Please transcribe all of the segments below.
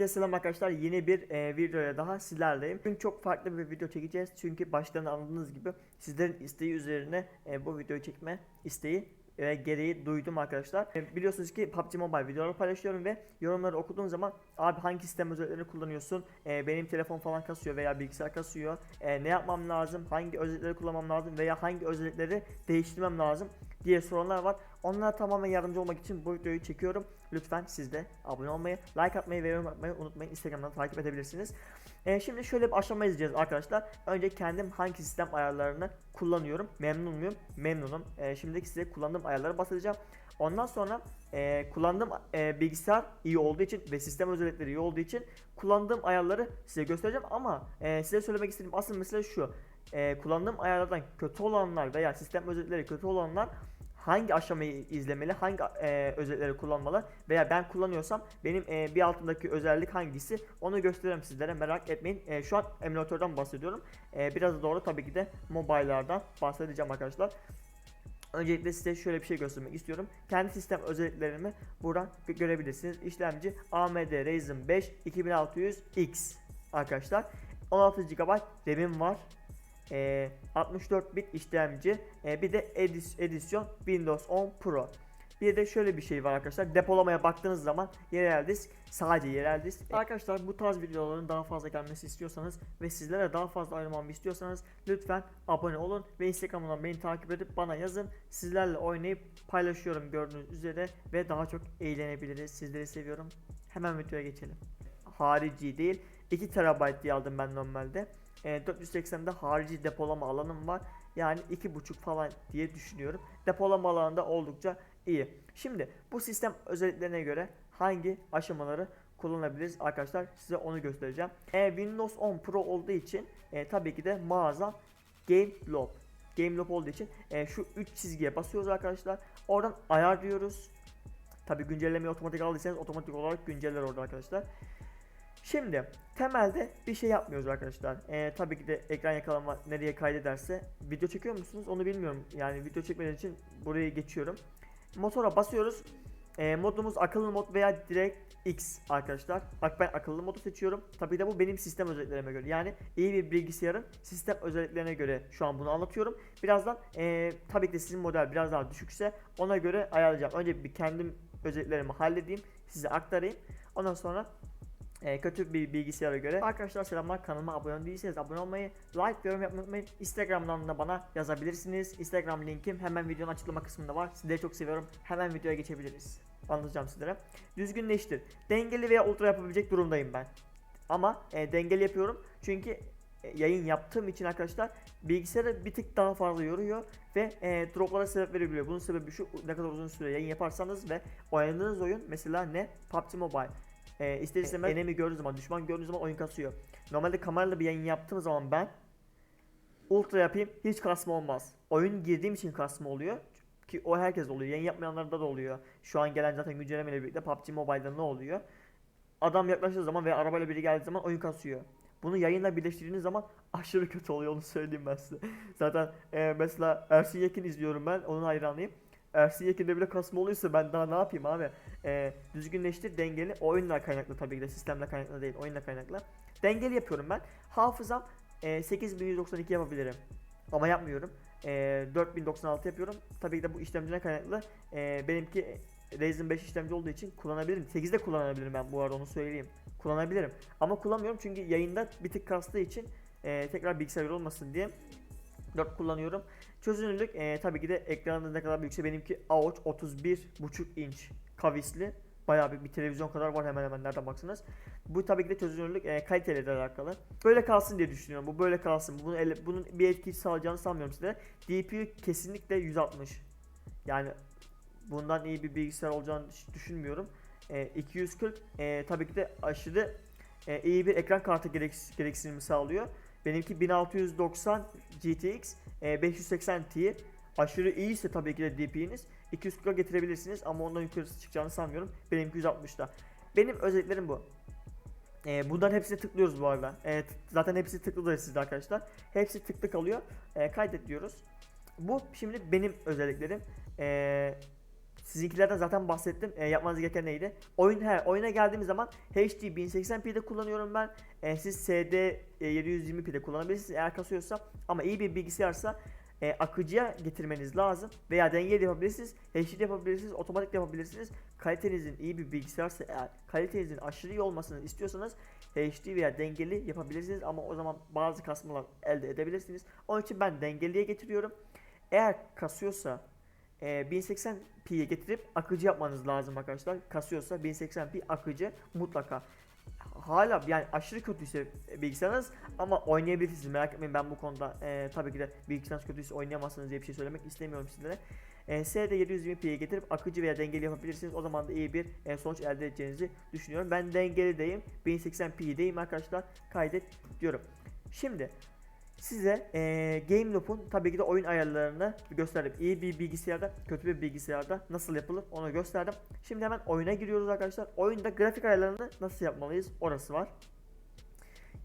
Herkese selam arkadaşlar. Yeni bir e, videoya daha sizlerleyim. Bugün çok farklı bir video çekeceğiz. Çünkü baştan anladığınız gibi sizlerin isteği üzerine e, bu videoyu çekme isteği ve gereği duydum arkadaşlar. E, biliyorsunuz ki PUBG Mobile videoları paylaşıyorum ve yorumları okuduğum zaman abi hangi sistem özelliklerini kullanıyorsun? E, benim telefon falan kasıyor veya bilgisayar kasıyor. E, ne yapmam lazım? Hangi özellikleri kullanmam lazım veya hangi özellikleri değiştirmem lazım diye soranlar var. Onlara tamamen yardımcı olmak için bu videoyu çekiyorum. Lütfen siz de abone olmayı, like atmayı ve yorum atmayı unutmayın. Instagram'dan takip edebilirsiniz. Ee, şimdi şöyle bir aşama izleyeceğiz arkadaşlar. Önce kendim hangi sistem ayarlarını kullanıyorum. Memnun muyum? Memnunum. Ee, şimdiki size kullandığım ayarları bahsedeceğim. Ondan sonra e, kullandığım e, bilgisayar iyi olduğu için ve sistem özellikleri iyi olduğu için kullandığım ayarları size göstereceğim ama e, size söylemek istediğim asıl mesele şu. E, kullandığım ayarlardan kötü olanlar veya sistem özellikleri kötü olanlar hangi aşamayı izlemeli, hangi e, özellikleri kullanmalı veya ben kullanıyorsam benim e, bir altındaki özellik hangisi onu gösteririm sizlere merak etmeyin. E, şu an emülatörden bahsediyorum. E, biraz doğru tabii ki de mobile'lardan bahsedeceğim arkadaşlar. Öncelikle size şöyle bir şey göstermek istiyorum. Kendi sistem özelliklerimi buradan gö- görebilirsiniz. İşlemci AMD Ryzen 5 2600X arkadaşlar. 16 GB RAM'im var. Ee, 64 bit işlemci. Ee, bir de edis- edisyon Windows 10 Pro. Bir de şöyle bir şey var arkadaşlar. Depolamaya baktığınız zaman yerel disk sadece yerel disk. Arkadaşlar bu tarz videoların daha fazla gelmesi istiyorsanız ve sizlere daha fazla ayrılmamı istiyorsanız lütfen abone olun ve Instagram'dan beni takip edip bana yazın. Sizlerle oynayıp paylaşıyorum gördüğünüz üzere ve daha çok eğlenebiliriz. Sizleri seviyorum. Hemen videoya geçelim. Harici değil 2 TB diye aldım ben normalde. E, 480'de harici depolama alanım var. Yani 2.5 falan diye düşünüyorum. Depolama alanı da oldukça iyi. Şimdi bu sistem özelliklerine göre hangi aşamaları kullanabiliriz arkadaşlar size onu göstereceğim. E, Windows 10 Pro olduğu için e, tabii ki de mağaza Game Lob. Game Lob olduğu için e, şu 3 çizgiye basıyoruz arkadaşlar. Oradan ayar diyoruz. Tabii güncellemeyi otomatik aldıysanız otomatik olarak günceller orada arkadaşlar. Şimdi temelde bir şey yapmıyoruz arkadaşlar. Ee, tabii ki de ekran yakalama nereye kaydederse video çekiyor musunuz onu bilmiyorum. Yani video çekmediğim için burayı geçiyorum. Motora basıyoruz. Ee, modumuz akıllı mod veya direkt X arkadaşlar. Bak ben akıllı modu seçiyorum. Tabii de bu benim sistem özelliklerime göre. Yani iyi bir bilgisayarın sistem özelliklerine göre şu an bunu anlatıyorum. Birazdan ee, tabii ki de sizin model biraz daha düşükse ona göre ayarlayacağım. Önce bir kendim özelliklerimi halledeyim. Size aktarayım. Ondan sonra e, kötü bir bilgisayara göre. Arkadaşlar selamlar kanalıma abone değilseniz abone olmayı, like yorum yapmayı unutmayın. Instagram'dan da bana yazabilirsiniz. Instagram linkim hemen videonun açıklama kısmında var. Sizleri çok seviyorum. Hemen videoya geçebiliriz. Anlatacağım sizlere. Düzgünleştir. Dengeli veya ultra yapabilecek durumdayım ben. Ama e, dengeli yapıyorum. Çünkü e, yayın yaptığım için arkadaşlar bilgisayarı bir tık daha fazla yoruyor ve e, droplara sebep verebiliyor. Bunun sebebi şu ne kadar uzun süre yayın yaparsanız ve oynadığınız oyun mesela ne? PUBG Mobile. E, ister istemez enemi gördüğü zaman, düşman gördüğü zaman oyun kasıyor. Normalde kamerayla bir yayın yaptığım zaman ben ultra yapayım hiç kasma olmaz. Oyun girdiğim için kasma oluyor. Ki o herkes oluyor. Yayın yapmayanlarda da oluyor. Şu an gelen zaten güncellemeyle birlikte PUBG Mobile'da ne oluyor? Adam yaklaştığı zaman veya arabayla biri geldiği zaman oyun kasıyor. Bunu yayınla birleştirdiğiniz zaman aşırı kötü oluyor onu söyleyeyim ben size. Zaten e, mesela Ersin Yekin izliyorum ben onun hayranıyım. Ersin Yekin'de bile kasma oluyorsa ben daha ne yapayım abi? E, düzgünleştir dengeli oyunla kaynaklı tabii ki de sistemle kaynaklı değil oyunla kaynaklı. Dengeli yapıyorum ben. Hafızam e, 8192 yapabilirim. Ama yapmıyorum. E, 4096 yapıyorum. Tabii ki de bu işlemcine kaynaklı. E, benimki Ryzen 5 işlemci olduğu için kullanabilirim. 8'de kullanabilirim ben bu arada onu söyleyeyim. Kullanabilirim. Ama kullanmıyorum çünkü yayında bir tık kastığı için e, tekrar bilgisayar olmasın diye 4 kullanıyorum. Çözünürlük e, tabii ki de ekranında ne kadar büyükse benimki AOC 31.5 inç kavisli. Bayağı bir, bir televizyon kadar var hemen hemen nereden baksanız. Bu tabii ki de çözünürlük e, kaliteyle de alakalı. Böyle kalsın diye düşünüyorum. Bu böyle kalsın. Bunun, ele- bunun bir etkisi sağlayacağını sanmıyorum size. DPU kesinlikle 160. Yani bundan iyi bir bilgisayar olacağını düşünmüyorum. E, 240 e, tabii ki de aşırı e, iyi bir ekran kartı gereks- gereksinimi sağlıyor. Benimki 1690 GTX e, 580 Ti. Aşırı iyiyse tabii ki de DPI'niz 240'a getirebilirsiniz ama ondan yukarısı çıkacağını sanmıyorum. Benimki 160'da. Benim özelliklerim bu. E, bunların hepsine tıklıyoruz bu arada. Evet, zaten hepsi tıklıdır sizde arkadaşlar. Hepsi tıklı kalıyor. E, kaydet diyoruz. Bu şimdi benim özelliklerim. E, Sizinkilerden zaten bahsettim. E, yapmanız gereken neydi? Oyun he, oyuna geldiğimiz zaman HD 1080p'de kullanıyorum ben. E, siz SD e, 720p'de kullanabilirsiniz eğer kasıyorsa. Ama iyi bir bilgisayarsa e, akıcıya getirmeniz lazım. Veya dengeli de yapabilirsiniz. HD yapabilirsiniz. Otomatik de yapabilirsiniz. Kalitenizin iyi bir bilgisayarsa eğer kalitenizin aşırı iyi olmasını istiyorsanız HD veya dengeli yapabilirsiniz. Ama o zaman bazı kasmalar elde edebilirsiniz. Onun için ben dengeliye getiriyorum. Eğer kasıyorsa e, 1080p'ye getirip akıcı yapmanız lazım arkadaşlar. Kasıyorsa 1080p akıcı mutlaka. Hala yani aşırı kötüyse bilgisayarınız ama oynayabilirsiniz merak etmeyin ben bu konuda e, tabii ki de bilgisayarınız kötüyse oynayamazsınız diye bir şey söylemek istemiyorum sizlere. E, SD 720p'ye getirip akıcı veya dengeli yapabilirsiniz. O zaman da iyi bir e, sonuç elde edeceğinizi düşünüyorum. Ben dengelideyim. 1080p'deyim arkadaşlar. Kaydet diyorum. Şimdi size e, Game Loop'un tabii ki de oyun ayarlarını gösterdim. İyi bir bilgisayarda, kötü bir bilgisayarda nasıl yapılır onu gösterdim. Şimdi hemen oyuna giriyoruz arkadaşlar. Oyunda grafik ayarlarını nasıl yapmalıyız orası var.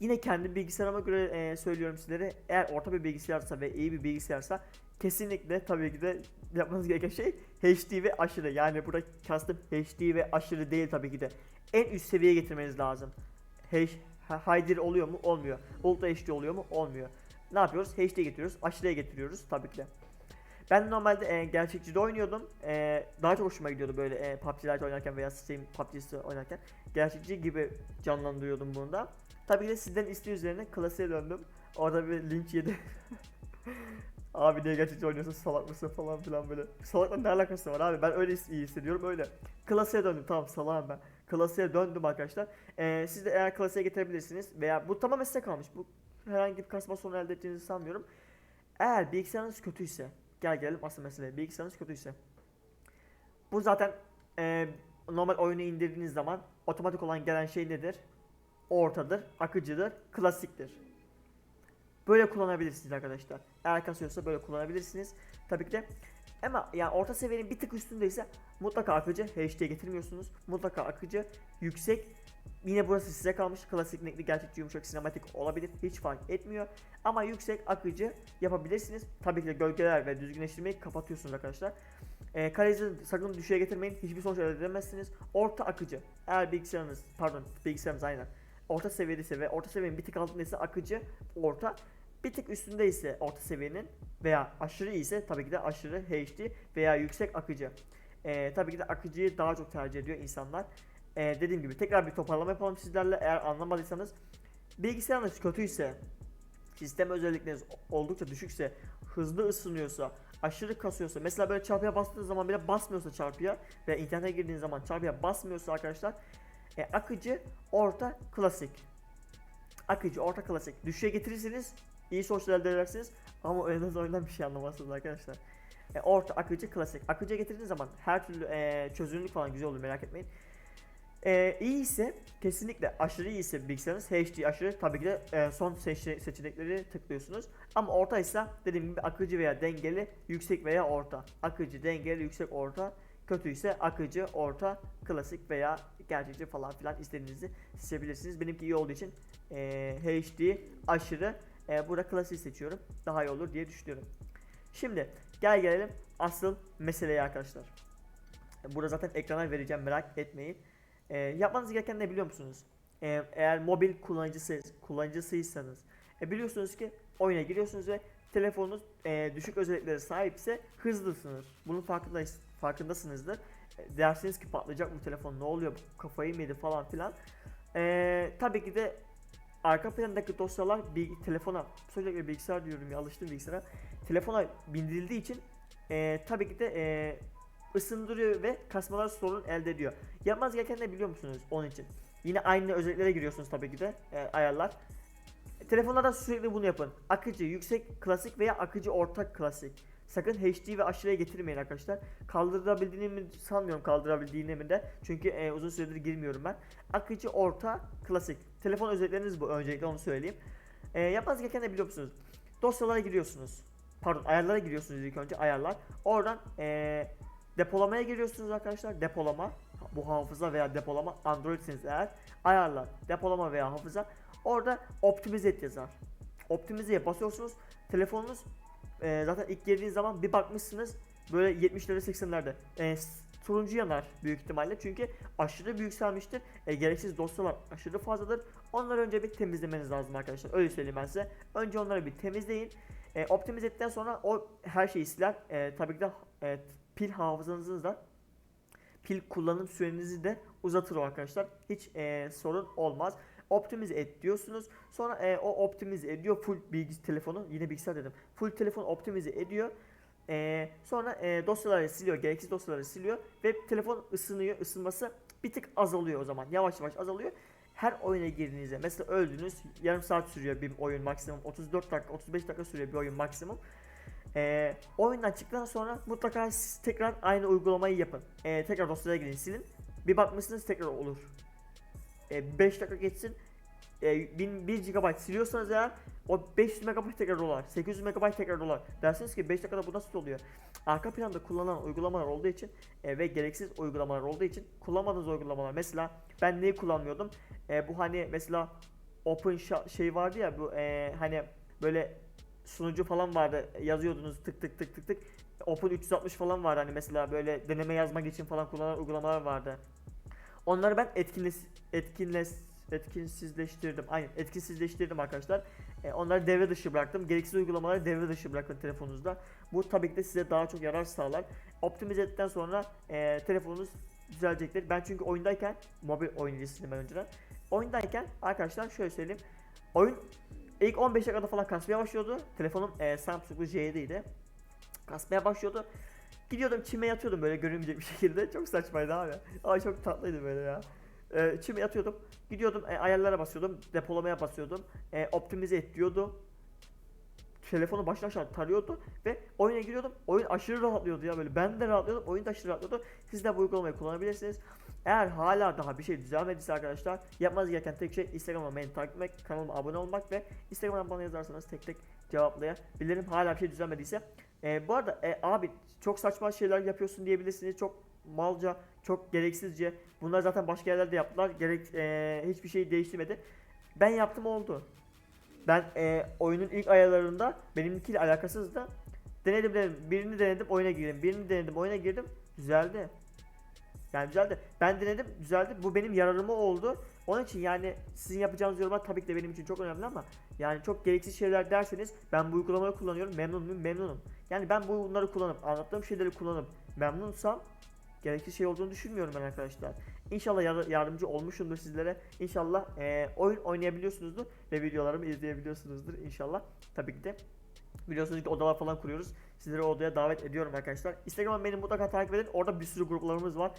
Yine kendi bilgisayarıma göre e, söylüyorum sizlere. Eğer orta bir bilgisayarsa ve iyi bir bilgisayarsa kesinlikle tabii ki de yapmanız gereken şey HD ve aşırı. Yani burada kastım HD ve aşırı değil tabii ki de. En üst seviyeye getirmeniz lazım. H HDR oluyor mu? Olmuyor. Ultra HD oluyor mu? Olmuyor. Ne yapıyoruz? HD'ye getiriyoruz. Aşırıya getiriyoruz tabii ki de. Ben normalde e, gerçekçide oynuyordum. E, daha çok hoşuma gidiyordu böyle e, PUBG oynarken veya Steam PUBG'si oynarken. Gerçekçi gibi canlandırıyordum bunda. Tabii ki de sizden isteği üzerine klasiğe döndüm. Orada bir linç yedi. abi niye gerçekçi oynuyorsun salak mısın falan filan böyle. Salakla ne alakası var abi ben öyle iyi hissediyorum öyle. Klasiğe döndüm tamam salağım ben. Klasiğe döndüm arkadaşlar. Ee, siz de eğer klasiğe getirebilirsiniz veya bu tamamen size kalmış. Bu herhangi bir kasma sorunu elde ettiğinizi sanmıyorum. Eğer bilgisayarınız kötüyse gel gelelim asıl meseleye. Bilgisayarınız kötüyse bu zaten e, normal oyunu indirdiğiniz zaman otomatik olan gelen şey nedir? Ortadır, akıcıdır, klasiktir. Böyle kullanabilirsiniz arkadaşlar. Eğer kasıyorsa böyle kullanabilirsiniz. Tabii ki de ama yani orta seviyenin bir tık üstündeyse mutlaka akıcı HD'ye getirmiyorsunuz. Mutlaka akıcı yüksek Yine burası size kalmış. Klasik renkli gerçekçi yumuşak sinematik olabilir. Hiç fark etmiyor. Ama yüksek akıcı yapabilirsiniz. Tabii ki de gölgeler ve düzgünleştirmeyi kapatıyorsunuz arkadaşlar. E, kaleci sakın düşüğe getirmeyin. Hiçbir sonuç elde edemezsiniz. Orta akıcı. Eğer bilgisayarınız pardon bilgisayarınız aynen. Orta seviyedeyse ve orta seviyenin bir tık altındaysa akıcı orta. Bir tık üstündeyse orta seviyenin veya aşırı iyiyse tabii ki de aşırı HD veya yüksek akıcı. E, tabii ki de akıcıyı daha çok tercih ediyor insanlar. Ee, dediğim gibi tekrar bir toparlama yapalım sizlerle. Eğer anlamadıysanız bilgisayarınız kötüyse, sistem özellikleriniz oldukça düşükse, hızlı ısınıyorsa, aşırı kasıyorsa, mesela böyle çarpıya bastığınız zaman bile basmıyorsa çarpıya ve internete girdiğiniz zaman çarpıya basmıyorsa arkadaşlar e, akıcı, orta, klasik. Akıcı, orta, klasik. Düşüşe getirirsiniz, iyi sonuçlar elde edersiniz ama oynadığınız oyundan bir şey anlamazsınız arkadaşlar. E, orta, akıcı, klasik. Akıcıya getirdiğiniz zaman her türlü e, çözünürlük falan güzel olur merak etmeyin. Ee, iyi ise kesinlikle aşırı iyi ise bilgisayarınız HD aşırı tabii ki de e, son seçe seçenekleri tıklıyorsunuz. Ama orta ise dediğim gibi akıcı veya dengeli yüksek veya orta. Akıcı, dengeli, yüksek, orta. Kötü ise akıcı, orta, klasik veya gerçekçi falan filan istediğinizi seçebilirsiniz. Benimki iyi olduğu için e, HD aşırı e, burada klasik seçiyorum. Daha iyi olur diye düşünüyorum. Şimdi gel gelelim asıl meseleye arkadaşlar. Burada zaten ekrana vereceğim merak etmeyin. E, yapmanız gereken ne biliyor musunuz? E, eğer mobil kullanıcısı, kullanıcısıysanız e, biliyorsunuz ki oyuna giriyorsunuz ve telefonunuz e, düşük özelliklere sahipse hızlısınız. Bunun farkındayız, farkındasınızdır. E, dersiniz ki patlayacak bu telefon ne oluyor kafayı mı yedi falan filan. E, tabii ki de arka plandaki dosyalar bir telefona sürekli bilgisayar diyorum ya alıştım bilgisayara telefona bindirildiği için e, tabii ki de e, ısındırıyor ve kasmalar sorun elde ediyor. Yapmanız gereken ne biliyor musunuz onun için? Yine aynı özelliklere giriyorsunuz tabii ki de e, ayarlar. Telefonlarda sürekli bunu yapın. Akıcı, yüksek, klasik veya akıcı ortak klasik. Sakın HD ve aşırıya getirmeyin arkadaşlar. Kaldırabildiğini mi sanmıyorum kaldırabildiğini mi de. Çünkü e, uzun süredir girmiyorum ben. Akıcı, orta, klasik. Telefon özellikleriniz bu öncelikle onu söyleyeyim. E, yapmanız gereken ne biliyor musunuz? Dosyalara giriyorsunuz. Pardon ayarlara giriyorsunuz ilk önce ayarlar. Oradan e, Depolamaya giriyorsunuz arkadaşlar. Depolama. Bu hafıza veya depolama Android'siniz eğer. Ayarlar. Depolama veya hafıza. Orada optimize et yazar. Optimizeye basıyorsunuz. Telefonunuz e, zaten ilk girdiğiniz zaman bir bakmışsınız böyle 70'lerde 80'lerde e, turuncu yanar büyük ihtimalle. Çünkü aşırı büyükselmiştir. E, gereksiz dosyalar aşırı fazladır. Onları önce bir temizlemeniz lazım arkadaşlar. Öyle söyleyeyim ben size. Önce onları bir temizleyin. E, optimize ettikten sonra o her şeyi siler. E, tabii ki de e, pil hafızanızı da pil kullanım sürenizi de uzatır o arkadaşlar. Hiç e, sorun olmaz. Optimize et diyorsunuz. Sonra e, o optimize ediyor full bilgis telefonu. Yine bilgisayar dedim. Full telefon optimize ediyor. E, sonra e, dosyaları siliyor. Gereksiz dosyaları siliyor. Ve telefon ısınıyor. Isınması bir tık azalıyor o zaman. Yavaş yavaş azalıyor. Her oyuna girdiğinizde mesela öldünüz yarım saat sürüyor bir oyun maksimum 34 dakika 35 dakika sürüyor bir oyun maksimum. Ee, oyundan çıktıktan sonra mutlaka siz tekrar aynı uygulamayı yapın. Ee, tekrar dosyaya girin silin. Bir bakmışsınız tekrar olur. 5 dakika geçsin. E, 1000 1 GB siliyorsanız eğer o 500 MB tekrar dolar, 800 MB tekrar dolar. Dersiniz ki 5 dakikada bu nasıl oluyor? Arka planda kullanılan uygulamalar olduğu için e, ve gereksiz uygulamalar olduğu için kullanmadığınız uygulamalar. Mesela ben neyi kullanmıyordum? E, bu hani mesela Open şey vardı ya bu e, hani böyle sunucu falan vardı. Yazıyordunuz tık tık tık tık tık. Open 360 falan vardı hani mesela böyle deneme yazmak için falan kullanılan uygulamalar vardı. Onları ben etkinleş, etkinleş, etkinsizleştirdim. Aynen etkinsizleştirdim arkadaşlar. E, onları devre dışı bıraktım. Gereksiz uygulamaları devre dışı bırakın telefonunuzda. Bu tabii ki de size daha çok yarar sağlar. Optimize ettikten sonra e, telefonunuz düzelecektir. Ben çünkü oyundayken mobil oyuncusuyum ben önceden. Oyundayken arkadaşlar şöyle söyleyeyim. Oyun ilk 15 dakikada falan kasmaya başlıyordu. Telefonum e, Samsung'lu J7'ydi. Kasmaya başlıyordu. Gidiyordum çime yatıyordum böyle görünmeyecek bir şekilde. Çok saçmaydı abi. Ama çok tatlıydı böyle ya. Ee, çime yatıyordum. Gidiyordum e, ayarlara basıyordum. Depolamaya basıyordum. E, optimize et diyordu. Telefonu baştan aşağı tarıyordu ve oyuna giriyordum. Oyun aşırı rahatlıyordu ya böyle. Ben de rahatlıyordum. Oyun da aşırı rahatlıyordu. Siz de bu uygulamayı kullanabilirsiniz. Eğer hala daha bir şey düzelmediyse arkadaşlar yapmanız gereken tek şey Instagram'a beni takip etmek, kanalıma abone olmak ve Instagram'dan bana yazarsanız tek tek cevaplayabilirim. Hala bir şey düzelmediyse. Ee, bu arada e, abi çok saçma şeyler yapıyorsun diyebilirsiniz. Çok malca, çok gereksizce. Bunlar zaten başka yerlerde yaptılar. Gerek e, hiçbir şey değiştirmedi. Ben yaptım oldu. Ben e, oyunun ilk ayarlarında benimkiyle alakasızdı. Denedim denedim. Birini denedim oyuna girdim. Birini denedim oyuna girdim. Düzeldi. Yani güzeldi. Ben denedim düzeldi. Bu benim yararıma oldu. Onun için yani sizin yapacağınız yorumlar tabii ki de benim için çok önemli ama yani çok gereksiz şeyler derseniz ben bu uygulamayı kullanıyorum memnun muyum memnunum. Yani ben bunları kullanıp anlattığım şeyleri kullanıp memnunsam gereksiz şey olduğunu düşünmüyorum ben arkadaşlar. İnşallah yar- yardımcı olmuşumdur sizlere. İnşallah eee, oyun oynayabiliyorsunuzdur ve videolarımı izleyebiliyorsunuzdur inşallah. Tabii ki de biliyorsunuz ki odalar falan kuruyoruz. Sizleri odaya davet ediyorum arkadaşlar. Instagram'a beni mutlaka takip edin. Orada bir sürü gruplarımız var.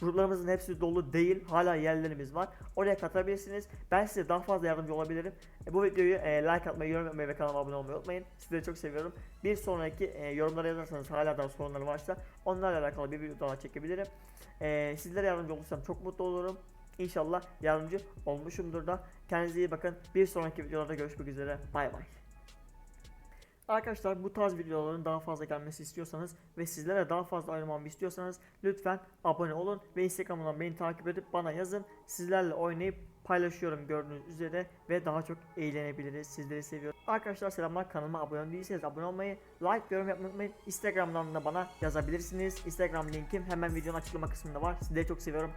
Gruplarımızın hepsi dolu değil. Hala yerlerimiz var. Oraya katılabilirsiniz. Ben size daha fazla yardımcı olabilirim. E, bu videoyu e, like atmayı, yorum yapmayı ve kanalıma abone olmayı unutmayın. Sizleri çok seviyorum. Bir sonraki e, yorumlara yazarsanız hala daha sorunları varsa onlarla alakalı bir video daha çekebilirim. E, sizlere yardımcı olursam çok mutlu olurum. İnşallah yardımcı olmuşumdur da. Kendinize iyi bakın. Bir sonraki videolarda görüşmek üzere. Bay bay. Arkadaşlar bu tarz videoların daha fazla gelmesi istiyorsanız ve sizlere daha fazla ayrılmamı istiyorsanız lütfen abone olun ve Instagram'dan beni takip edip bana yazın. Sizlerle oynayıp paylaşıyorum gördüğünüz üzere ve daha çok eğlenebiliriz. Sizleri seviyorum. Arkadaşlar selamlar kanalıma abone değilseniz abone olmayı, like yorum yapmayı unutmayın. Instagram'dan da bana yazabilirsiniz. Instagram linkim hemen videonun açıklama kısmında var. Sizleri çok seviyorum.